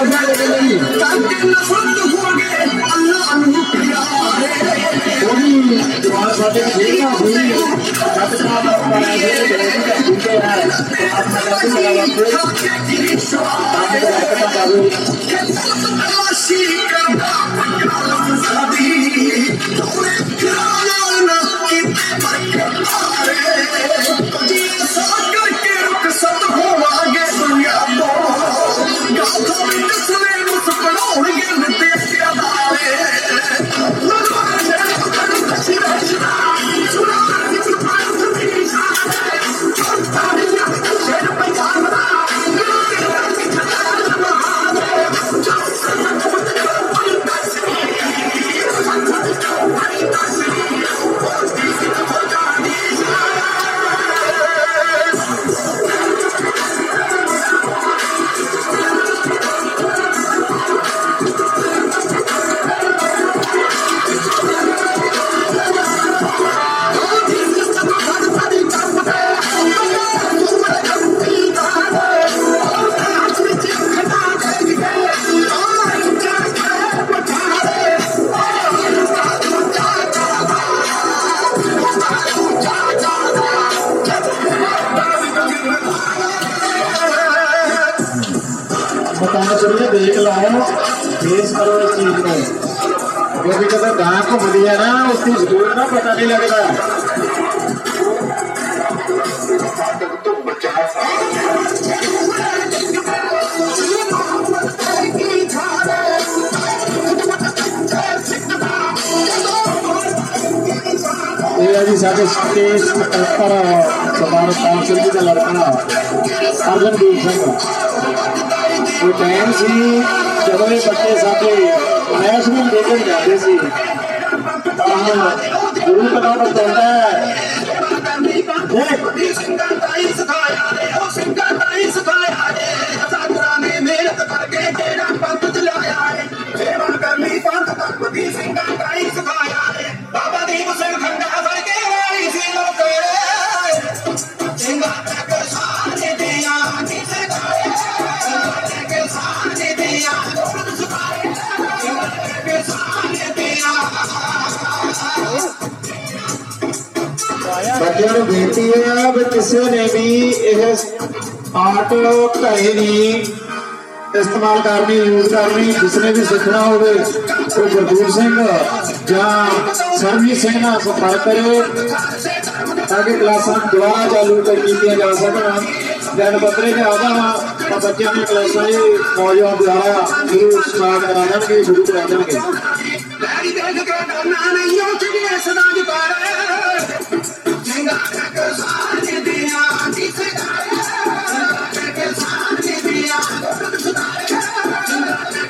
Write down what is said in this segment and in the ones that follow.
बढ़ाने के लिए ताकि नफरत होगे अल्लाह को प्यार है कोई तुम्हारा साथे देखा हुई अपना अपना ये देखा उनके यार अपना अपना कोई ताकि अपना अपना चलिए देख लाओ फेस करो इस चीज़ को। क्योंकि जब गाँव को को है ना, उसकी ज़रूरत ना पता नहीं लगता। रहा जी लड़का अर्जन दीप सिंह ਦਾ ਸਿੰਘ ਉਹ ਟਾਈਮ ਸੀ ਜਦੋਂ ਇਹ ਬੱਚੇ ਸਾਡੇ ਆਇਸ ਨੂੰ ਦੇਖਣ ਜਾਂਦੇ ਸੀ ਗੁਰੂ ਕਲਾ ਬਤਾਉਂਦਾ ਹੈ। ਦੇਖ। ਮਿਹਨਤ ਕਰਕੇ ਜਿਹੜਾ ਪੰਥ ਚਲਾਇਆ ਹੈ ਸੇਵਾ ਕਰਨੀ ਬੱਚਿਆਂ ਬੇਨਤੀ ਹੈ ਵੀ ਕਿਸੇ ਨੇ ਵੀ ਇਹ ਆਰਟ ਘਰੇ ਨਹੀਂ ਇਸਤੇਮਾਲ ਕਰਨੀ, ਯੂਜ਼ ਕਰਨੀ ਜਿਸ ਵੀ ਸਿੱਖਣਾ ਹੋਵੇ, ਉਹ ਗੁਰਦੂਰ ਸਿੰਘ ਜਾਂ ਸਰਵੀ ਸਿੰਘ ਨਾਲ ਸੰਪਰਕ ਕਰੇ ਤਾਂ ਕਿ ਕਲਾਸਾਂ ਦੁਬਾਰਾ ਚਾਲੂ ਕਰ ਕੀਤੀਆਂ ਜਾ ਸਕਣ। ਦਿਨ ਬਦਲੇ ਤੇ ਆਦਾ ਵਾ ਤਾਂ ਬੱਚਿਆਂ ਦੀਆਂ ਕਲਾਸਾਂ ਇਹ ਨੌਜਵਾਨ ਦੁਆਰਾ ਸ਼ੁਰੂ ਸਟਾਰਟ ਕਰਾ ਦੇਣਗੇ, ਸ਼ੁਰੂ ਕਰਾ ਦੇਣਗੇ।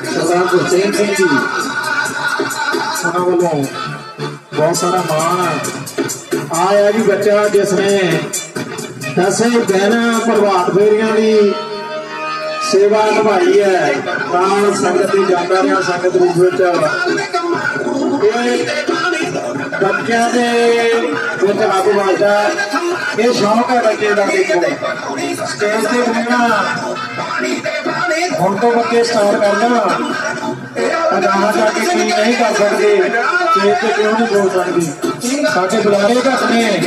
ਸਰਦਾਰ ਗੁਰਸੇਨ ਸਿੰਘ ਜੀ ਉਹਨਾਂ ਵੱਲੋਂ ਬਹੁਤ ਸਾਰਾ ਮਾਣ ਆਇਆ ਜੀ ਬੱਚਾ ਜਿਸ ਨੇ ਦਸੇ ਦਿਨ ਪ੍ਰਭਾਤ ਫੇਰੀਆਂ ਦੀ ਸੇਵਾ ਨਿਭਾਈ ਹੈ ਨਾਲ ਸੰਗਤ ਦੀ ਜਾਂਦਾ ਰਿਹਾ ਸੰਗਤ ਰੂਪ ਵਿੱਚ ਇਹ ਬੱਚਿਆਂ ਦੇ ਵਿੱਚ ਆਗੂ ਵਾਜਦਾ ਇਹ ਸ਼ੌਂਕ ਹੈ ਬੱਚੇ ਦਾ ਦੇਖੋ ਸਟੇਜ ਤੇ ਬੋਲਣਾ ਹੁਣ ਤੋਂ ਬੱਚੇ ਸਟਾਰਟ ਕਰ ਦੇਣਾ ਅਗਾਹ ਕੀ ਨਹੀਂ ਕਰ ਸਕਦੇ। ਸਟੇਜ ਤੇ ਕਿਉਂ ਨਹੀਂ ਬੋਲ ਸਕਦੇ? ਸਾਡੇ ਬੁਲਾਰੇ ਘੱਟ ਨੇ।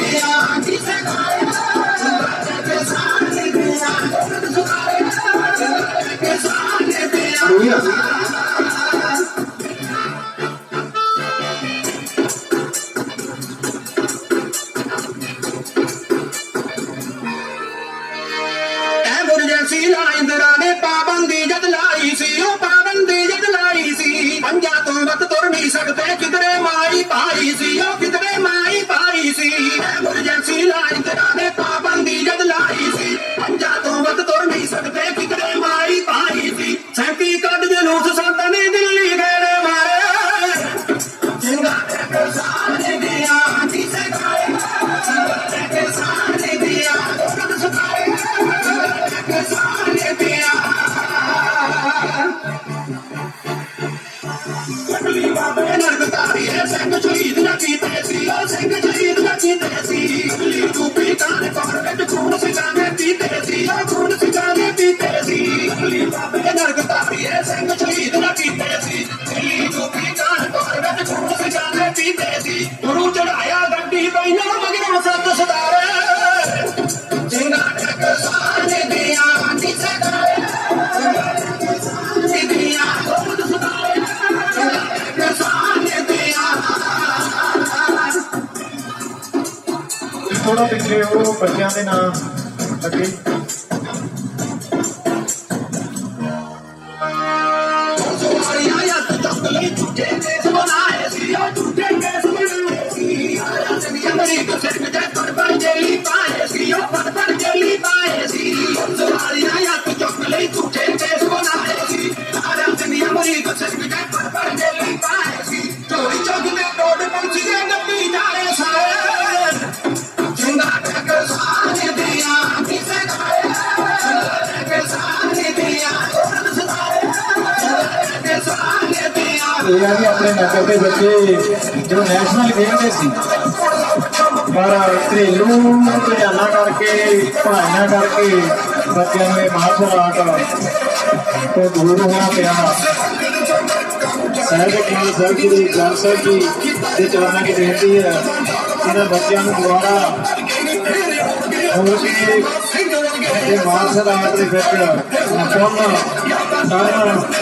ਮਾਈ ਸੀ, ਉਹ ਕਿਧਰੇ ਮਾਈ ਪਾਈ ਸੀ। ਐਮਰਜੈਂਸੀ ਲਾਈਂਦਰਾਂ ਨੇ ਪਾਬੰਦੀ ਜਦ ਲਾਈ ਸੀ। ਪੰਜਾਂ ਤੋਂ ਵੱਧ ਤੁਰ ਨਹੀਂ ਸਕਦੇ, ਕਿਧਰੇ ਮਾਈ ਪਾਈ ਸੀ। ਸੈਂਤੀ ਕੱਢ ਜਲੂਸ ਸੰਤਾਂ ਨੇ ਦਿੱਲੀ ਬੱਚਿਆਂ ਦੇ ਨਾਂ ਲੱਗੇ ਚੋਰੀ ਦੀਆਂ ਇਹ ਆ ਵੀ ਆਪਣੇ ਨਗਰ ਦੇ ਬੱਚੇ ਜੋ ਨੈਸ਼ਨਲ ਖੇਡਦੇ ਸੀ ਪਰ ਘਰੇਲੂ ਰੁਝਾਨਾਂ ਕਰਕੇ ਪੜ੍ਹਾਈਆਂ ਕਰਕੇ ਬੱਚਿਆਂ ਨੂੰ ਇਹ ਮਾਰਸ਼ਲ ਆਰਟ ਤੋਂ ਦੂਰ ਹੋਣਾ ਪਿਆ ਸਾਹਿਬ ਕਿੰਨੀ ਸਾਹਿਬ ਜੀ ਦੀ ਜਾਨ ਸਾਹਿਬ ਜੀ ਦੇ ਚਰਨਾਂ ਦੀ ਬੇਨਤੀ ਹੈ ਇਹਨਾਂ ਬੱਚਿਆਂ ਨੂੰ ਦੁਆਰਾ ਹੋ ਕੇ ਇਹ ਮਾਰਸ਼ਲ ਆਰਟ ਦੇ ਵਿੱਚ ਨਿਪੁੰਨ ਕਰਨ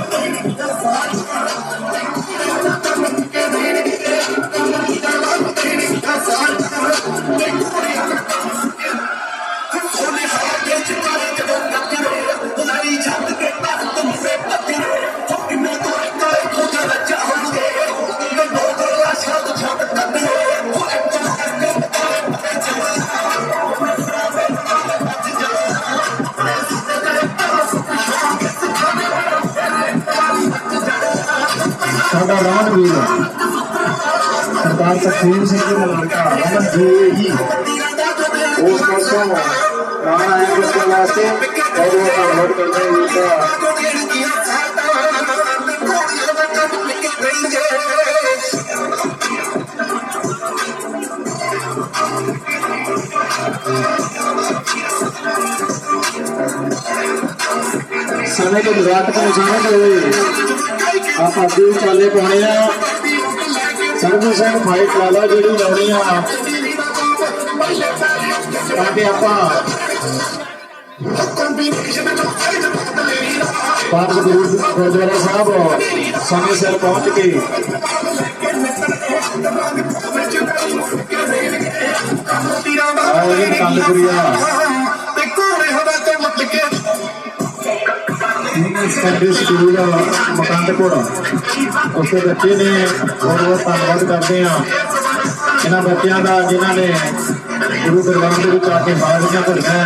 Lula. Quarta cruz econômica, vamos ver aí. Os pessoal, na hora é que eu nasci, pode botar a roupa da Sana ke Gujarat ka jana ਦੇ ਆਪਾਂ ਅੱਗੇ ਚੱਲੇ ਪਾਉਣੇ ਆ। ਸਰਵ ਸਿੰਘ ਫਾਈਟ ਲਾ ਜਿਹੜੀ ਲਾਉਣੀ ਆ। ਤਾਂ ਕਿ ਆਪਾਂ ਪਾਠ ਗੁਰਦੁਆਰਾ ਸਾਹਿਬ ਸਮੇਂ ਸਿਰ ਪਹੁੰਚ ਕੇ ਆਓ ਜੀ ਕੰਦਪੁਰੀਆ ਸਾਡੇ ਸਕੂਲ ਮਕੰਦਪੁਰ ਉਸੇ ਬੱਚੇ ਨੇ ਬਹੁਤ ਬਹੁਤ ਧੰਨਵਾਦ ਕਰਦੇ ਆ ਇਹਨਾਂ ਬੱਚਿਆਂ ਦਾ, ਜਿਨ੍ਹਾਂ ਨੇ ਗੁਰੂ ਦਰਬਾਰ ਦੇ ਵਿੱਚ ਆ ਕੇ ਬਾਜ਼ੀਆਂ ਭਰੀਆਂ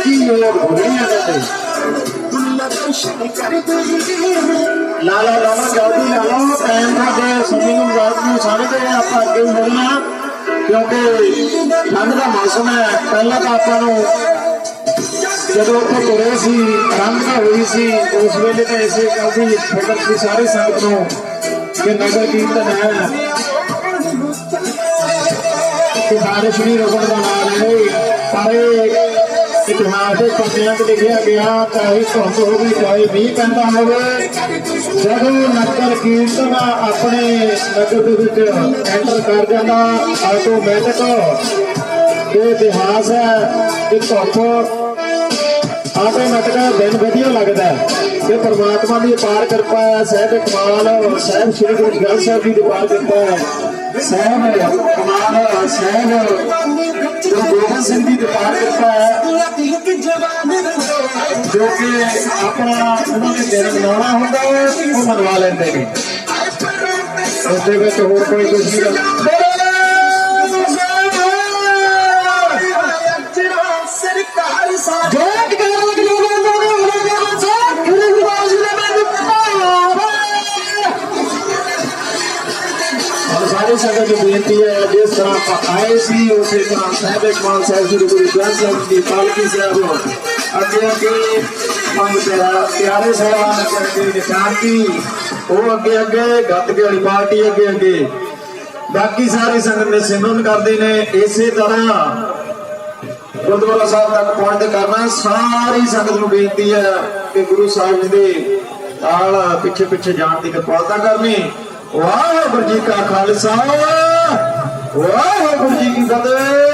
ਕੀ ਲੋਕ ਹੋ ਰਹੇ ਆ ਤੇ ਜਲਦੀ ਲਾ ਲਓ ਟਾਈਮ ਸਾਡੇ ਸਮੇਂ ਨੂੰ ਰਾਤ ਨੂੰ ਸਾਰੇ ਤੇ ਆਪਾਂ ਅੱਗੇ ਵੀ ਕਿਉਂਕਿ ਠੰਡ ਦਾ ਮੌਸਮ ਹੈ ਪਹਿਲਾਂ ਤਾਂ ਆਪਾਂ ਨੂੰ ਜਦੋਂ ਉੱਥੇ ਤੁਰੇ ਸੀ ਠੰਡ ਤਾਂ ਹੋਈ ਸੀ ਉਸ ਵੇਲੇ ਤਾਂ ਇਸੇ ਗੱਲ ਦੀ ਫਿਕਰ ਸੀ ਸਾਰੇ ਸੰਗਤ ਨੂੰ ਕਿ ਨਗਰ ਕੀਰਤਨ ਹੈ ਕਿ ਬਾਰਿਸ਼ ਨਹੀਂ ਰੁਕਣ ਦਾ ਨਾਮ ਨਹੀਂ ਪਰ ਇਹ ਇਤਿਹਾਸ ਦੇ ਲਿਖਿਆ ਗਿਆ ਚਾਹੇ ਧੁੰਦ ਹੋਵੇ ਚਾਹੇ ਮੀਂਹ ਪੈਂਦਾ ਹੋਵੇ। ਜਦੋਂ ਨਗਰ ਕੀਰਤਨ ਆਪਣੇ ਨਗਰ ਦੇ ਵਿੱਚ ਐਂਟਰ ਕਰ ਜਾਂਦਾ ਆਟੋਮੈਟਿਕ ਇਹ ਇਤਿਹਾਸ ਹੈ ਕਿ ਧੁੱਪ ਆਟੋਮੈਟਿਕ ਦਿਨ ਵਧੀਆ ਲੱਗਦਾ ਤੇ ਪ੍ਰਮਾਤਮਾ ਦੀ ਅਪਾਰ ਕਿਰਪਾ ਹੈ, ਸਹਿਬ ਕਮਾਲ, ਸਹਿਬ ਸ੍ਰੀ ਗੁਰੂ ਗ੍ਰੰਥ ਸਾਹਿਬ ਜੀ ਦੀ ਅਪਾਰ ਕਿਰਪਾ ਹੈ। ਸਹਿਬ ਕਮਾਲ, ਸਹਿਬ ਜੋ ਗੋਬਿੰਦ ਸਿੰਘ ਜੀ ਦੀ ਅਪਾਰ ਕਿਰਪਾ ਹੈ ਜੋ ਕਿ ਆਪਣਾ ਉਹਨਾਂ ਦੇ ਦਿਨ ਮਨਾਉਣਾ ਹੁੰਦਾ ਉਹ ਮਨਵਾ ਲੈਂਦੇ ਨੇ। ਉਸ ਦੇ ਵਿੱਚ ਹੋਰ ਕੋਈ ਕੁਝ ਨਹੀਂ ਆਏ ਸੀ ਉਸੇ ਤਰ੍ਹਾਂ ਸਾਹਿਬ ਇਕਬਾਲ ਸਾਹਿਬ ਜੀ ਗੁਰੂ ਗ੍ਰੰਥ ਸਾਹਿਬ ਦੀ ਪਾਲਕੀ ਸਾਹਿਬ ਅੱਗੇ ਅੱਗੇ, ਪੰਜ ਪਿਆਰੇ ਸਾਹਿਬਾਨ ਕਰਕੇ ਨਿਸ਼ਾਨ ਉਹ ਅੱਗੇ ਅੱਗੇ ਗੱਤਕੇ ਵਾਲੀ ਪਾਰਟੀ ਅੱਗੇ ਅੱਗੇ। ਬਾਕੀ ਸਾਰੀ ਸੰਗਤ ਨੇ ਸਿਮਰਨ ਕਰਦੇ ਨੇ, ਇਸੇ ਤਰ੍ਹਾਂ ਗੁਰਦੁਆਰਾ ਸਾਹਿਬ ਤੱਕ ਪਹੁੰਚਦੇ ਕਰਨਾ, ਸਾਰੀ ਸੰਗਤ ਨੂੰ ਬੇਨਤੀ ਹੈ ਕਿ ਗੁਰੂ ਸਾਹਿਬ ਜੀ ਦੇ ਨਾਲ ਪਿੱਛੇ ਪਿੱਛੇ ਜਾਣ ਦੀ ਕਿਰਪਾਲਤਾ ਕਰਨੀ। ਵਾਹਿਗੁਰੂ ਜੀ ਕਾ ਖਾਲਸਾ। ਵਾਹਿਗੁਰੂ ਜੀ ਕੀ ਫਤਿਹ।